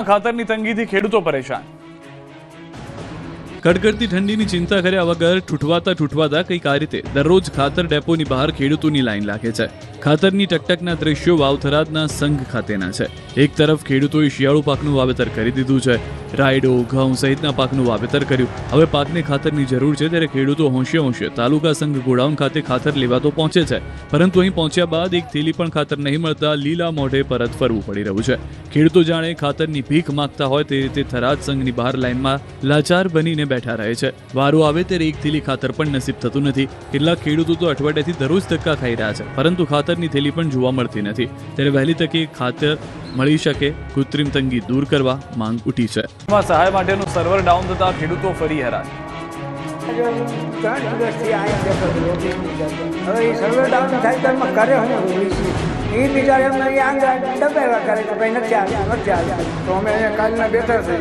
ખાતરની તંગીથી ખેડૂતો પરેશાન. કડકડતી ઠંડીની ચિંતા કર્યા વગર ઠૂઠવાતા ઠૂઠવાતા કંઈક આ રીતે દરરોજ ખાતર ડેપોની બહાર ખેડૂતોની લાઈન લાગે છે. ખાતરની ટકટકના દ્રશ્યો વાવથરાજના સંઘ ખાતેના છે. એક તરફ ખેડૂતોએ શિયાળુ પાકનું વાવેતર કરી દીધું છે. રાયડો, ઘઉં સહિતના પાકનું વાવેતર કર્યું. હવે પાકને ખાતરની જરૂર છે ત્યારે ખેડૂતો હોંશે હોંશે તાલુકા સંઘ ગોડાઉન ખાતે ખાતર લેવા તો પહોંચે છે. પરંતુ અહીં પહોંચ્યા બાદ એક થેલી પણ ખાતર નહીં મળતા લીલા મોઢે પરત ફરવું પડી રહ્યું છે. ખેડૂતો જાણે ખાતરની ભીખ માગતા હોય તે રીતે થરાદ સંઘની બહાર લાઈનમાં લાચાર બનીને બેઠા રહે છે. વારો આવે ત્યારે એક થેલી ખાતર પણ નસીબ થતું નથી. કેટલાક ખેડૂતો તો અઠવાડિયાથી દરરોજ ધક્કા ખાઈ રહ્યા છે પરંતુ ખાતરની થેલી પણ જોવા મળતી નથી. ત્યારે વહેલી તકે ખાતર મળી શકે કૃત્રિમ તંગી દૂર કરવા માંગ ઉઠી છે. સહાય માટેનું સર્વર ડાઉન થતા ખેડૂતો ફરી હેરાન ત્રણ દિવસથી અહીંયા બેઠો હતો રોટી હવે એ સર્વર ડાઉન થાય તો એમાં કરે હું એ બીજા એમને અહીંયા દબાવ્યા કરે કે ભાઈ નથી આવ્યા નથી આવ્યા. તો અમે અહીંયા કાલના બેઠા છે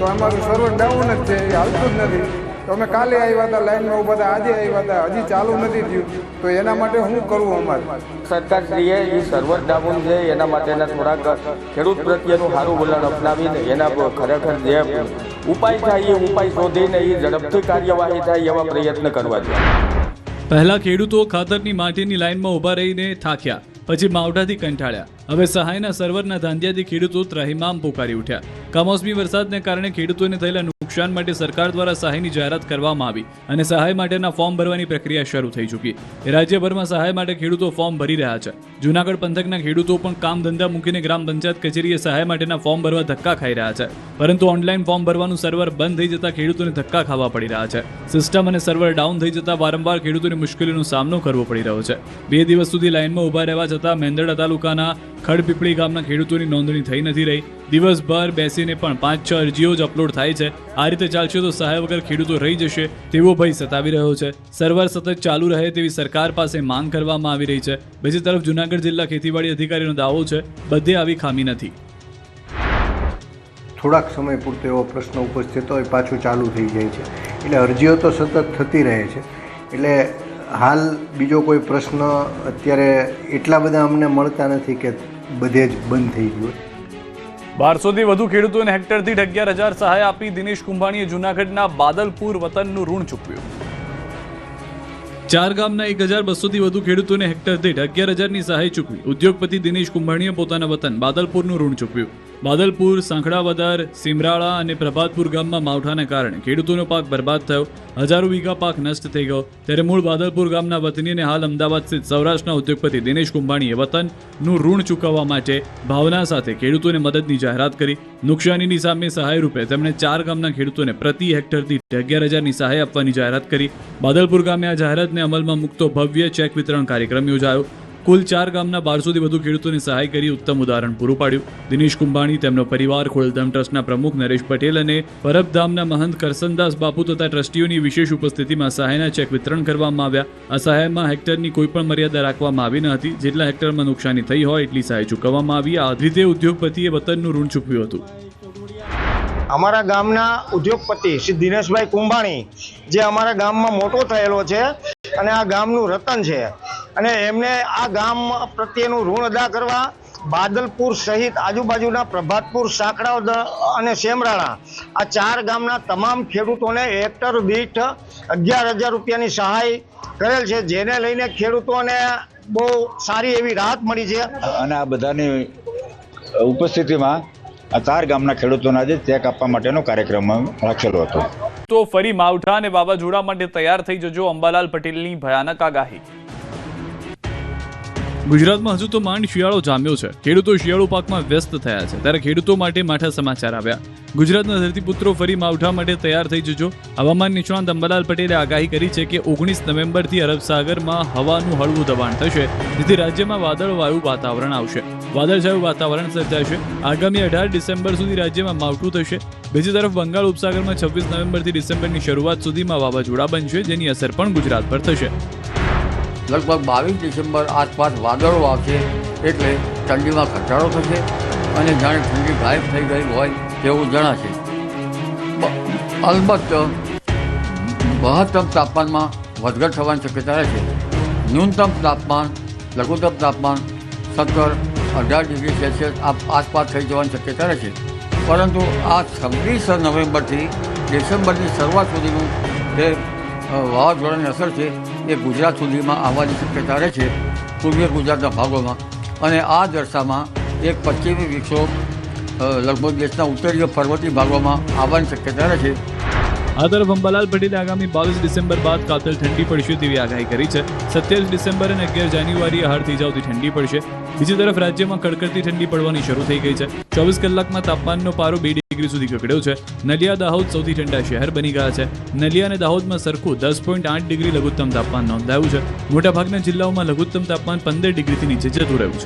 તો અમારું સર્વર ડાઉન જ છે એ હાલતું જ નથી. તો અમે કાલે આવ્યા હતા લાઈનમાં ઊભા હતા આજે આવ્યા હતા હજી ચાલુ નથી થયું. તો એના માટે શું કરવું અમારે? સરકારશ્રીએ એ સર્વર ડાઉન છે એના માટેના થોડાક ખેડૂત પ્રત્યેનું સારું વલણ અપનાવીને એના પર ખરેખર જે ઉપાય થાય એ ઉપાય શોધીને એ ઝડપથી કાર્યવાહી થાય એવા પ્રયત્ન કરવા જોઈએ. પહેલા ખેડૂતો ખાતરની માટીની લાઈનમાં ઊભા રહીને થાક્યા પછી માવઠાથી કંટાળ્યા. હવે સહાયના સર્વરના ધાંધિયાથી ખેડૂતો ત્રાહિમામ પોકારી ઉઠ્યા. કમોસમી વરસાદને કારણે ખેડૂતોને થયેલા નુકસાન માટે સરકાર દ્વારા સહાયની જાહેરાત કરવામાં આવી અને સહાય માટેના ફોર્મ ભરવાની પ્રક્રિયા શરૂ થઈ ચૂકી. રાજ્યભરમાં સહાય માટે ખેડૂતો ફોર્મ ભરી રહ્યા છે. જૂનાગઢ પંથકના ખેડૂતો પણ કામ ધંધા મૂકીને ગ્રામ પંચાયત કચેરીએ સહાય માટેના ફોર્મ ભરવા ધક્કા ખાઈ રહ્યા છે. પરંતુ ઓનલાઈન ફોર્મ ભરવાનું સર્વર બંધ થઈ જતા ખેડૂતોને ધક્કા ખાવા પડી રહ્યા છે. સિસ્ટમ અને સર્વર ડાઉન થઈ જતા વારંવાર ખેડૂતોને મુશ્કેલીનો સામનો કરવો પડી રહ્યો છે. બે દિવસ સુધી લાઇનમાં ઊભા રહેવા છતાં મેંદરડા તાલુકાના ખડપીપળી ગામના ખેડૂતોની નોંધણી થઈ નથી રહી. દિવસભર બેસીને પણ પાંચ છ અરજીઓ જ અપલોડ થાય છે. આ રીતે ચાલશે તો સહાય વગર ખેડૂતો રહી જશે તેવો ભય સતાવી રહ્યો છે. સર્વર સતત ચાલુ રહે તેવી સરકાર પાસે માંગ કરવામાં આવી રહી છે. બીજી તરફ જૂનાગઢ જિલ્લા ખેતીવાડી અધિકારીનો દાવો છે, બધે આવી ખામી નથી. થોડાક સમય પૂરતો એવો પ્રશ્ન ઉપસ્થિત હોય, પાછું ચાલુ થઈ જાય છે. એટલે અરજીઓ તો સતત થતી રહે છે. એટલે હાલ બીજો કોઈ પ્રશ્ન અત્યારે એટલા બધા અમને મળતા નથી કે બધે જ બંધ થઈ ગયું બારસોથી વધુ ખેડૂતોને હેક્ટર દીઠ અગિયાર હજાર સહાય આપી દિનેશ કુંભાણીએ જૂનાગઢના બાદલપુર વતનનું ઋણ ચૂકવ્યું. ચાર ગામના એક હજાર બસોથી વધુ ખેડૂતોને હેક્ટર દીઠ અગિયાર હજારની સહાય ચૂકવી ઉદ્યોગપતિ દિનેશ કુંભાણીએ પોતાના વતન બાદલપુરનું ઋણ ચૂકવ્યું. બાદલપુર, સાંખડાવદર, સિમરાળા અને પ્રભાતપુર ગામમાં માવઠાને કારણે ખેડૂતોનો પાક બરબાદ થયો. હજારો વીઘા પાક નષ્ટ થઈ ગયો. ત્યારે મૂળ બાદલપુર ગામના વતનીને હાલ અમદાવાદ સ્થિત સૌરાષ્ટ્રના ઉદ્યોગપતિ દિનેશ કુંભાણીએ વતનનું ઋણ ચૂકવવા માટે ભાવના સાથે ખેડૂતોને મદદની જાહેરાત કરી. નુકસાનીની સામે સહાય રૂપે તેમણે ચાર ગામના ખેડૂતોને પ્રતિ હેક્ટરથી અગિયાર હજારની સહાય આપવાની જાહેરાત કરી. બાદલપુર ગામે આ જાહેરાતને અમલમાં મૂકતો ભવ્ય ચેક વિતરણ કાર્યક્રમ યોજાયો. કુલ ચાર ગામના બારસોથી વધુ ખેડૂતોને સહાય કરી ઉત્તમ ઉદાહરણ પૂરું પાડ્યું. દિનેશ કુંભાણી તેમનો પરિવાર, ખોડલધામ ટ્રસ્ટના પ્રમુખ નરેશ પટેલ અને પરબધામના મહંત કરસનદાસ બાપુ તથા ટ્રસ્ટીઓની વિશેષ ઉપસ્થિતિમાં સહાયના ચેક વિતરણ કરવામાં આવ્યા. આ સહાયમાં હેક્ટરની કોઈપણ મર્યાદા રાખવામાં આવી ન હતી. જેટલા હેક્ટરમાં નુકસાની થઈ હોય, એટલી સહાય ચૂકવવામાં આવી. આ રીતે ઉદ્યોગપતિએ વતનનું ઋણ ચૂકવ્યું હતું. અમારા ગામના ઉદ્યોગપતિ શ્રી દિનેશભાઈ કુંભાણી જે અમારા ગામમાં મોટો થયેલો છે અને આ ગામનું રતન છે. અને એમને આ ગામ પ્રત્યેનું ઋણ અદા કરવા બાદલપુર સહિત આજુબાજુના પ્રભાતપુર સાંકડા અને સેમરાણા આ ચાર ગામના તમામ ખેડૂતોને હેક્ટર દીઠ અગિયાર હજાર રૂપિયાની સહાય કરેલ છે. જેને લઈને ખેડૂતોને બહુ સારી એવી રાહત મળી છે. અને આ બધાની ઉપસ્થિતિમાં આ ચાર ગામના ખેડૂતોના આજે ચેક આપવા માટેનો કાર્યક્રમ રાખેલો હતો. તો ફરી માવઠા અને વાવાઝોડા માટે તૈયાર થઈ જજો અંબાલાલ પટેલની ભયાનક આગાહી. ગુજરાતમાં હજુ તો માંડ શિયાળો જામ્યો છે. ખેડૂતો શિયાળુ પાકમાં વ્યસ્ત થયા છે. ત્યારે ખેડૂતો માટે માઠા સમાચાર આવ્યા. ગુજરાતના ધરતીપુત્રો ફરી માવઠા માટે તૈયાર થઈ જજો. હવામાન નિષ્ણાંત અંબાલાલ પટેલે આગાહી કરી છે કે ઓગણીસ નવેમ્બરથી અરબ સાગરમાં હવાનું હળવું દબાણ થશે. જેથી રાજ્યમાં વાદળવાયુ વાતાવરણ આવશે. વાદળછાયું વાતાવરણ સર્જાશે. આગામી અઢાર ડિસેમ્બર સુધી રાજ્યમાં માવઠું થશે. બીજી તરફ બંગાળ ઉપસાગરમાં છવ્વીસ નવેમ્બરથી ડિસેમ્બરની શરૂઆત સુધીમાં વાવાઝોડા બનશે, જેની અસર પણ ગુજરાત પર થશે. લગભગ બાવીસ ડિસેમ્બર આસપાસ વાદળો આવશે એટલે ઠંડીમાં ઘટાડો થશે અને જાણે ઠંડી ગાયબ થઈ ગઈ હોય તેવું જણાશે. અલબત્ત મહત્તમ તાપમાનમાં વધઘટ થવાની શક્યતા રહેશે. ન્યૂનતમ તાપમાન, લઘુત્તમ તાપમાન સત્તર અઢાર ડિગ્રી સેલ્સિયસ આસપાસ થઈ જવાની શક્યતા રહેશે. પરંતુ આ છવ્વીસ નવેમ્બરથી ડિસેમ્બરની શરૂઆત સુધીનું જે વાવાઝોડાની અસર છે એ ગુજરાત સુધીમાં આવવાની શક્યતા રહે છે પૂર્વીય ગુજરાતના ભાગોમાં. અને આ દશામાં એક પશ્ચિમી વિક્ષોભ લગભગ દેશના ઉત્તરીય પર્વતીય ભાગોમાં આવવાની શક્યતા રહે છે. આ તરફ અંબાલાલ પટેલે આગામી બાવીસ ડિસેમ્બર બાદ કાતલ ઠંડી પડશે તેવી આગાહી કરી છે. સત્યાવીસ ડિસેમ્બર અને અગિયાર જાન્યુઆરીએ હાડ થઈ જાવતી ઠંડી પડશે. બીજી તરફ રાજ્યમાં કડકડતી ઠંડી પડવાની શરૂ થઈ ગઈ છે. ચોવીસ કલાકમાં તાપમાનનો પારો બે ડિગ્રી સુધી ગગડ્યો છે. નલિયા દાહોદ સૌથી ઠંડા શહેર બની ગયા છે. નલિયા અને દાહોદમાં સરખું દસ પોઈન્ટ આઠ ડિગ્રી લઘુત્તમ તાપમાન નોંધાયું છે. મોટાભાગના જિલ્લાઓમાં લઘુત્તમ તાપમાન પંદર ડિગ્રીથી નીચે જતું રહ્યું છે.